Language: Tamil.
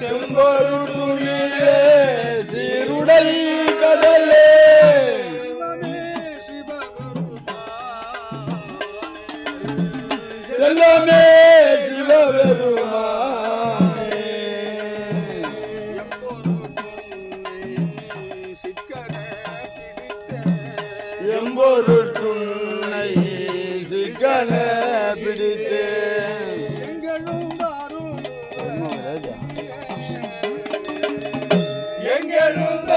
செம்பொருளிலே சீருடை கடலே. செல்லமே சிவபெருமா எம்பொருட்டுன்னை சிக்கன பிடித்தே. get on